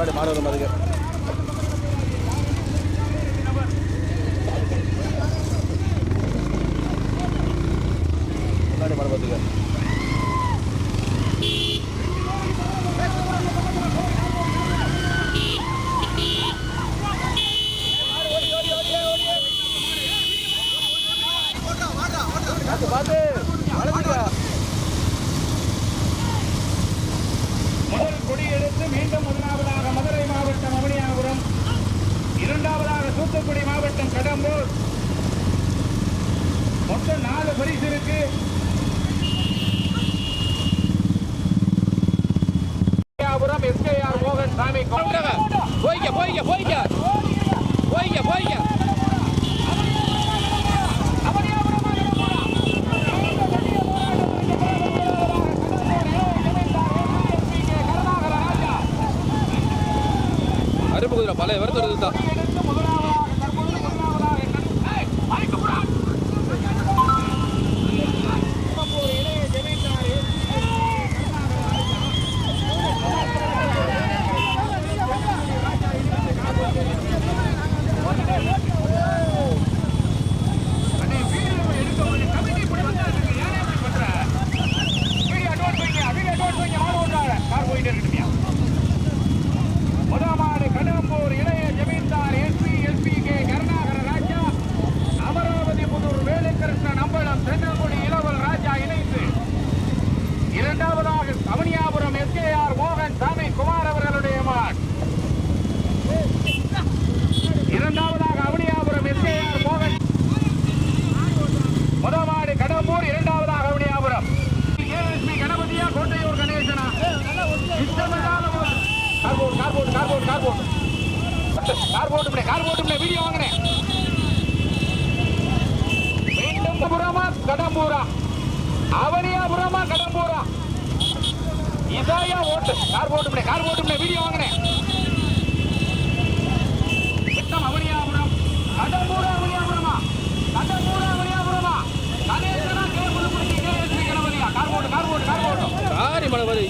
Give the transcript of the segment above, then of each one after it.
முன்னாடி மாடு வரும் அதுக்கு முன்னாடி மாடு பார்த்துக்க பார்த்து பார்த்து வளைஞ்சுக்க முதல் கொடியெடுத்து மீண்டும் முதலாவதாக மதுரை மாவட்டம் அவனியாபுரம் இரண்டாவதாக தூத்துக்குடி மாவட்டம் கடம்பூர். மொத்தம் நாலு பரிசு இருக்கு. எஸ்கேஆர் மோகன் சாமி போய்க்க போய்க்க போய்க்க. போய்க்க போய்க்க. பழைய வரத்து தான் முதலாவது கடம்பூர் இளைய ஜமீன்தார் S P S P K Karunakara Raja Amaravathi Puthur Velukrishnan Ambalam Thennangudi இளவல் Raja இணைந்து இரண்டாவதாக அவனியாபுரம் எஸ்கேஆர் மோகன் சாமி குமார் அவர்களுடைய மாட் இரண்டாவதாக அவனியாபுரம் எஸ்கேஆர் மோகன் முதலாவது கடம்பூர் இரண்டாவதாக அவனியாபுரம் ஏஎஸ்பி கணபதியா கோட்டையூர் கணேசனா இஷ்டமில்லாத ஒரு- கார்போர்ட் கார்போர்ட் கார்போர்ட் கார்போர்ட் கார் போட்டு கார்போர்ட் இப்படி வீடியோ வாங்கினேன் மீண்டும் புறமா கடம்பூரா. அவனியாபுரமா கடம்பூரா. இதாயா ஓட்டு. கார்போர்ட் இப்படி கார்போர்ட் இப்படி வீடியோ வாங்கினேன் மீண்டும் அவனியாபுரம் கடம்பூரா அவனியாபுரமா கடம்பூரா அவனியாபுரமா கணேசனா கே புதுக்குடி கே எஸ்பி கணபதியா? கார்போர்ட் கார்போர்ட் கார்போர்ட் சாரி மழை வருது ஐயோ மீண்டும்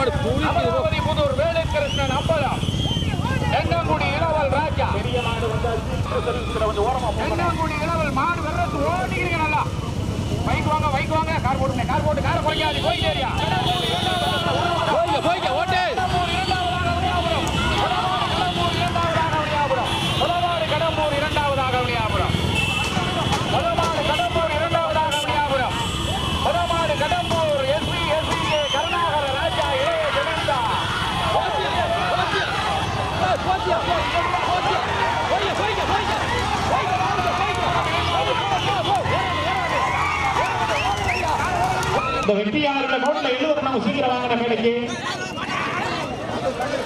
புதூர் வேலுக்கிருஷ்ணன் அம்பலம் தென்னங்குடி இளவல் ராஜா. பெரிய மாடு தென்னங்குடி இளவல் மாடு வெள்ளத்து ஓடிக்கிறீங்க நல்லா. பைக் வாங்க பைக் வாங்க. கார் போட்டுங்க கார் போட்டு காரை குறைக்காது போயிட்டே ஏரியா போய்க்க போய்க்க ஓட்டு கடம்பூர் இரண்டாவதாக அவனியாபுரம் முதலாவது கடம்பூர் இரண்டாவதாக அவனியாபுரம் முதலாவது Kadambur S P S P K Karunakara Raja இளைய ஜமீன்தார் போய்க்க போய்க்க போய்க்க இந்த வெற்றியாளர்கள் நோட்ல எழுபது நம்ம சீக்கிரம் வாங்கின வேலைக்கு.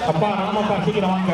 அப்பா ராமப்பா சீக்கிரம் வாங்க.